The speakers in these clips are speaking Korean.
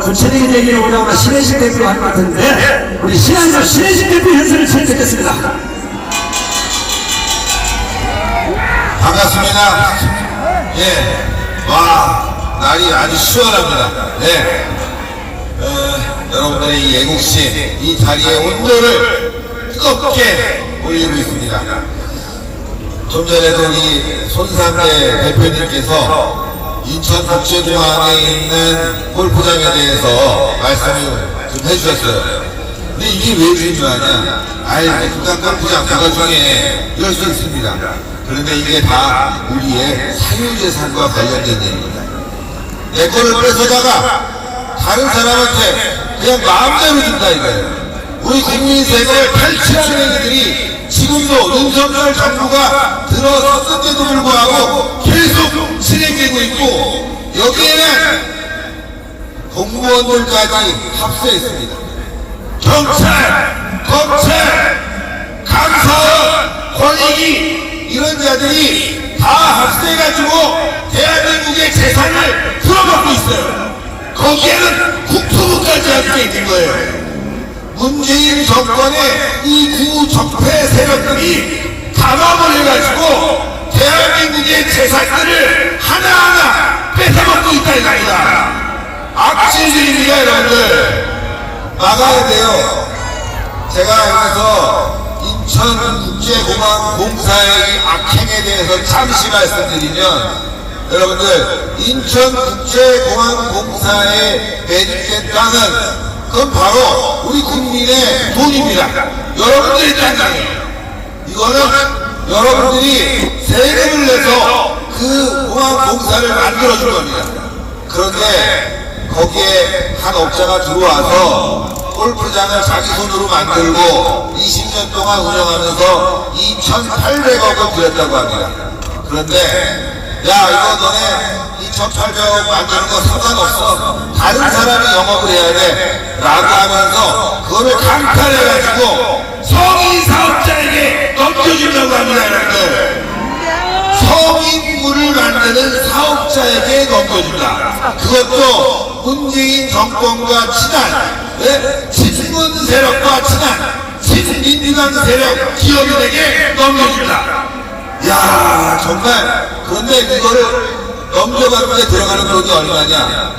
구체적인 얘기를 오자마자 신혜식 대표가 할것 같은데 우리 신한조 신혜식 대표 연설을 청했겠습니다. 반갑습니다. 예. 와, 날이 아주 시원합니다. 네. 어, 여러분들의 이 애국심, 이 자리의 온도를 뜨겁게 올리고 있습니다. 좀 전에도 우리 손상대 대표님께서 인천 국제공항에 있는 골프장에 대해서 말씀을 좀 해주셨어요. 근데 이게 왜 중요하냐? 아이, 국가 골프장 그거 중에 이럴 수 있습니다. 그런데 이게 다 우리의 사유재산과 관련된 일입니다. 내 거를 뺏어다가 다른 사람한테 그냥 마음대로 준다 이거예요. 우리 국민 세금을 탈취하는 애들이 지금도 윤석열 정부가 들어섰는데도 불구하고 계속 진행되고 있고 여기에는 공무원들까지 합세했습니다. 경찰, 검찰, 감사원, 권익위 이런 자들이 다 합세해가지고 대한민국의 재산을 풀어먹고 있어요. 거기에는 국토부까지 함께 있는 거예요. 문재인 정권의 이 구적폐 세력들이 담아버려가지고 대한민국의 재산들을 하나하나 뺏어먹고 있다 이겁니다. 악질들입니다 여러분들. 막아야 돼요. 제가 여기서 인천국제공항 공사의 이 악행에 대해서 잠시 말씀드리면 여러분들 인천국제공항 공사에 매립된 땅은 그건 바로 우리 국민의 돈입니다. 여러분들의 땅이에요. 이거는 여러분들이 세금을 내서 그 공항 공사를 만들어준 겁니다. 그런데 거기에 한 업자가 들어와서 골프장을 자기 손으로 만들고 20년 동안 운영하면서 2,800억을 들였다고 합니다. 그런데 야 이거 너네 2,800억 만드는 거 상관없어. 다른 사람이 영업을 해야 돼. 라고 하면서 그거를 강탈해가지고 성인 사업자에게 넘겨주려고 합니다 여러분 들. 성인물을 만드는 사업자에게 넘겨준다. 그것도 문재인 정권과 친한 예? 친문 세력과 친한 친민주당 세력 기업인에게 넘겨준다. 야 정말 그런데 이거를 넘겨받는데 들어가는 돈이 얼마냐?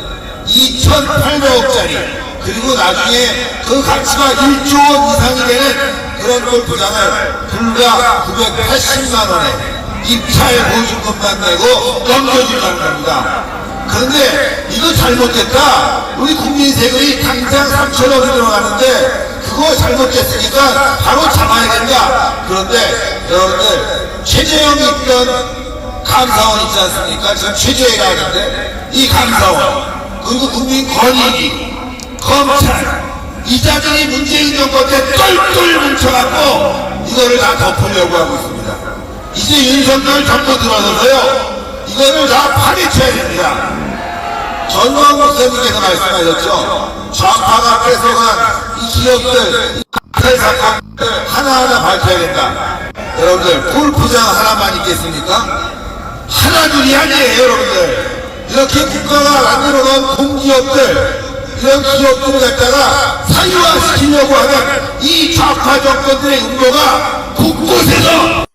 2,800억짜리 그리고 나중에 그 가치가 1조 원 이상이 되는 그런 골프장을 불과 980만 원에 입찰 보증 금만 내고 넘겨주려는 겁니다. 그런데 이거 잘못됐다. 우리 국민 세금이 당장 3천억이 들어가는데 그거 잘못됐으니까 바로 잡아야 된다. 그런데 여러분들 최재형이 있던 감사원 있지 않습니까? 지금 최재해가 하는데 이 감사원 그리고 국민 권익위 검찰 이 자들이 문재인 정권 때 똘똘 뭉쳐갖고 이거를 다 덮으려고 하고 있습니다. 이제 윤석열 정부 들어서서요 이거를 다 파헤쳐야 됩니다. 전광 목사님께서 말씀하셨죠. 좌파가 뺏어간 이 기업들, 이 카텔 사건을 하나하나 밝혀야 된다. 여러분들, 골프장 하나만 있겠습니까? 하나둘이 아니에요, 여러분들. 이렇게 국가가 만들어 놓은 공기업들, 이런 기업들을 갖다가 사유화시키려고 하는 이 좌파 정권들의 음모가 곳곳에서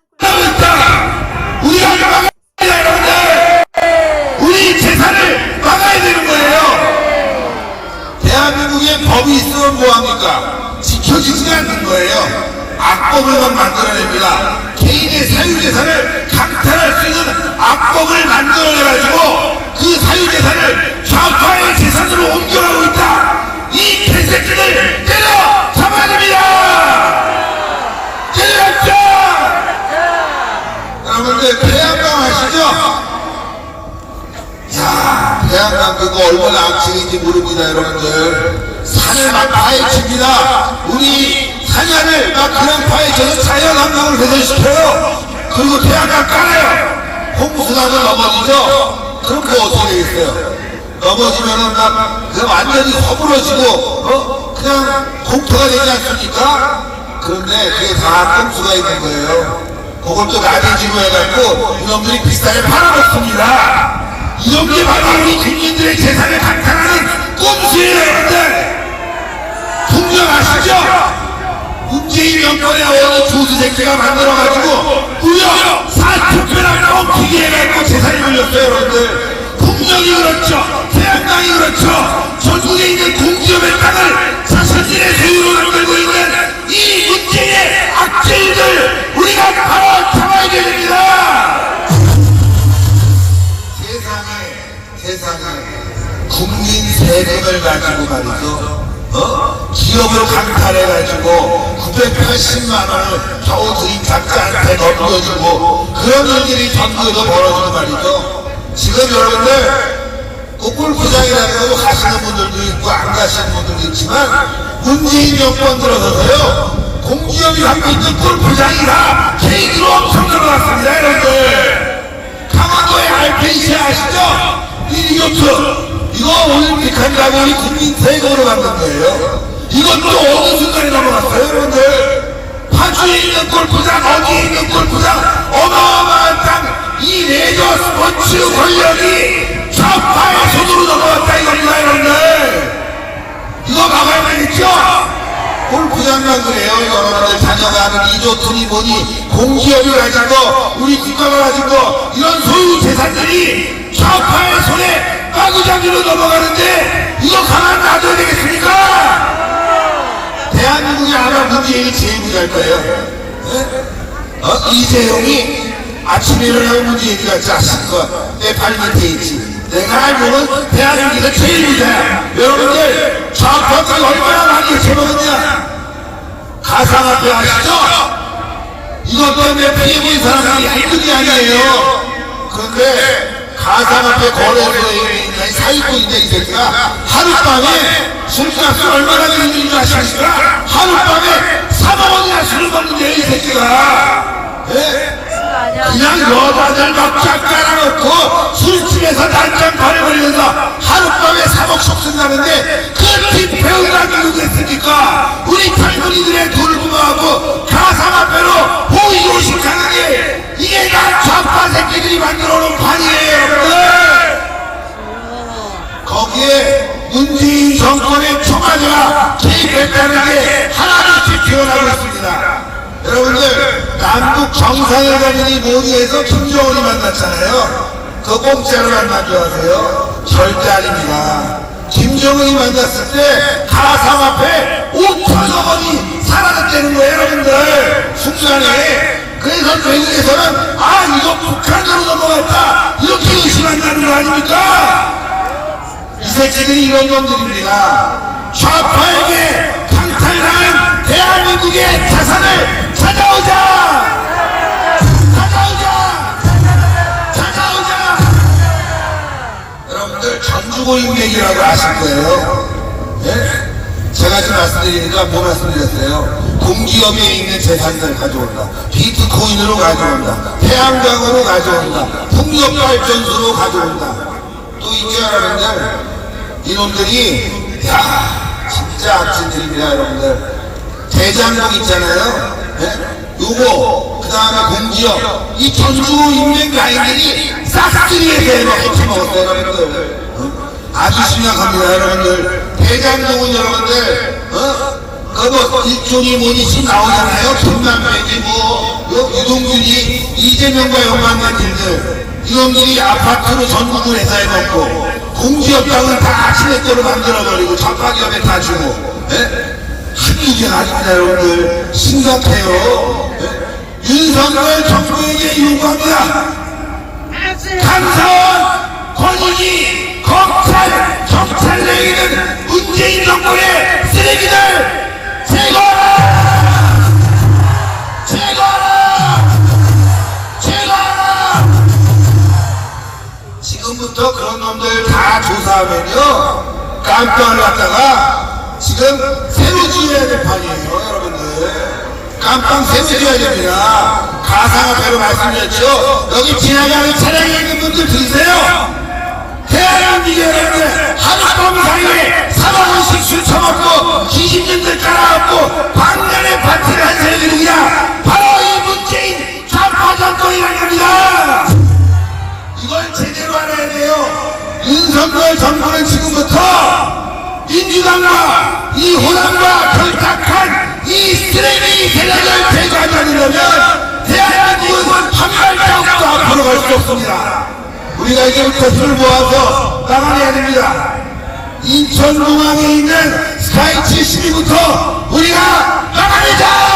법이 있으면 뭐합니까? 지켜지지 않는 거예요. 악법을만 만들어냅니다. 개인의 사유재산을 강탈할 수 있는 악법을 만들어내가지고 그 사유재산을 좌파의 재산으로 옮겨가고 있다. 이 개새끼들 때려 잡아야 됩니다. 그거 얼마나 악취인지 모릅니다, 여러분들. 산을 막 파헤칩니다. 우리 산야를 막 그냥 파헤쳐서 자연환경을 개선시켜요. 그리고 태양광 깔아요. 홍수나면 넘어지죠? 그럼 뭐 어떻게 되겠어요? 넘어지면은 막, 그 완전히 허물어지고, 어? 그냥 공터가 되지 않습니까? 그런데 그게 다 꼼수가 있는 거예요. 그걸 또 나대지로 해갖고, 이놈들이 비싸게 팔아먹습니다. 이게 바로 우리 국민들의 재산을 강탈하는 꼼수의 여러분들 분명하시죠? 문재인 정권에 어느 조수새끼가 만들어가지고 무려 사투표랑 뻥튀기 해가지고 재산이 걸렸어요 여러분들. 통정이 그렇죠? 태양당이 그렇죠? 전국에 있는 공기업의 땅을 자신들의 소유로 만들고 있는 이 문재인의 악질들 우리가 바로 잡아야 됩니다. 세금을 가지고 말이죠. 어? 기업을 강탈해가지고 980만 원을 겨우 주인작자한테 넘겨주고 그런 일들이 전국에도 벌어지고 말이죠. 지금 여러분들 그 골프장이라고 가시는 분들도 있고 안 가시는 분들도 있지만 문재인 정권 들어서서요 공기업이 갖고 있는 골프장이라 케이크로 엄청 늘어났습니다 여러분들. 강원도의 RPC 아시죠? 이 요트 이거 올림픽 한다고 우리 국민 세금으로 만든 거예요. 이것도 어느 순간에 넘어갔어요 여러분들? 파주에 있는 골프장 어디에 있는 골프장 어마어마한 땅 이 레저 스포츠 권력이 좌파의 손으로 넘어갔다 이겁니다 여러분들. 이거 막아야겠죠? 골프장만 그래요. 여러분들 자녀가 하는 이조투니 뭐니 공기업이 가지고 우리 국가가 가지고 이런 소유 재산들이 좌파의 손에 마구잡이로 넘어가는데 이거 가만 놔둬야 되겠습니까? 대한민국이 아마 문재인이 제일 부자일 거예요 예? 어? 이재용이 아침에 일어나면 문재인이가 자식과 내발 밑에 있지 내가 알고는 대한민국에서 제일 부자야 여러분들 좌파가 얼마나 많이 쳐먹었냐 가상화폐 아시죠? 이것 때문에 피해본 사람들이 한둘이 아니에요 그런데 가상화폐 거래소에 사기꾼인데 이 새끼가 하룻밤에 술값을 얼마나 줄 아십니까? 하룻밤에 3억 원이나 술을 먹는데요 이 새끼가 예? 그냥 여자들 막 짝깔아놓고 술집에서 난장 바래버리면서 하룻밤에 3억씩 쓴다는데 초과제가 개입했다는 게 하나둘씩 드러나고 있습니다. 여러분들 남북 정상회담이니 뭐니 해서 김정은이 만났잖아요. 그 공짜로 만난 줄 아세요? 절대 아닙니다. 김정은이 만났을 때 가상화폐 5천억 원이 사라졌다는 거예요 여러분들 순간에 그래서 외국에서는 아 이거 북한으로 넘어갔다 이렇게 의심한다는 거 아닙니까? 이 새끼들이 이런 놈들입니다. 좌파에게 강탈당한 대한민국의 자산을 찾아오자! 찾아오자! 찾아오자! 여러분들 전주고인맥이라고 아실 거예요. 예? 제가 지금 말씀드리니까 뭐 말씀드렸어요? 공기업에 있는 재산들 가져온다. 비트코인으로 가져온다. 태양광으로 가져온다. 풍력 발전소로 가져온다. 또 있죠 여러분들 이놈들이 야 진짜 악진들입니다 여러분들. 대장동 있잖아요. 예? 요거 그 다음에 공기업 이 전주 인맥 라인들이 싹쓸이에서 해먹고 먹었어요 여러분들. 어? 아주 심각합니다 여러분들. 대장동은 여러분들 어? 그뭐 일종이 뭐니 지금 나오잖아요. 김남백이 뭐 요, 유동준이 이재명과 연관된 일들. 이놈들이 아파트로 전국을 회사에 먹고 공기업 땅을 다 시내대로 만들어버리고 전파기업에 다 주고 예? 한국이 아닙니다 여러분들 심각해요 예? 윤석열 정부에게 요구합니다 감사원 권익위 검찰 경찰 내에 있는 문재인 정부의 쓰레기들 제거하라 놈들 다 조사하면요 깜빵을 갖다가 지금 새로 지어야 될 판이에요 여러분들. 깜빵 새로 지어야 됩니다. 가상화폐로 말씀드렸죠. 여기 지나가는 차량에 있는 분들 들으세요. 대한민국 여러분들 하룻밤 사이에 3억원씩 술처 윤석열 정부는 지금부터 민주당과 이 호남과 결탁한 이 쓰레기 세력을 제거하지 않으려면 대한민국은 한 발 자국도 앞으로 갈 수 없습니다. 우리가 이제부터 힘을 모아서 나가야 됩니다. 인천공항에 있는 스카이 72부터 우리가! 나가내자!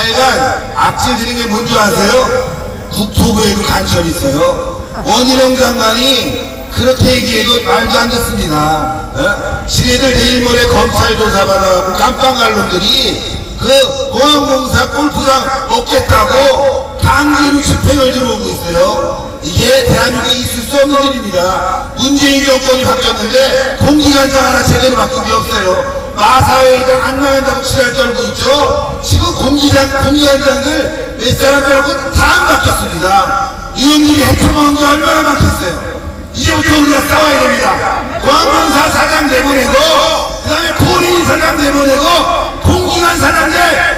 하여간 악질 드린 게 뭔지 아세요? 국토부에도 간첩이 있어요. 원희룡 장관이 그렇게 얘기해도 말도 안 듣습니다. 어? 지네들 내일 모레 검찰 조사 받아갖고 깜빵 갈 놈들이 그 공항공사 골프장 먹겠다고 강제로 집행을 들어오고 있어요. 이게 대한민국에 있을 수 없는 일입니다. 문재인 정권이 바뀌었는데 공기관장 하나 제대로 바뀐 게 없어요 마사회장 안 나간다고 지랄 떨고 있죠. 지금 공기장, 공기관장들 몇 사람 빼고 다안 바뀌었습니다. 이놈들이 해쳐먹은 게 얼마나 많겠어요. 이제부터 우리가 싸워야 됩니다. 광명사 사장 내보내고, 그 다음에 포린 사장 내보내고, 공기관 사장들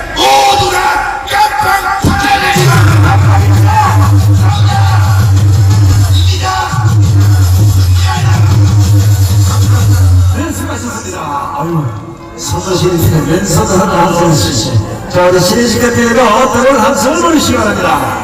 왼손을 하나 한손 쓰시. 자, 우리 신인식 대표가 어떤 함성을 보내시기 바랍니다.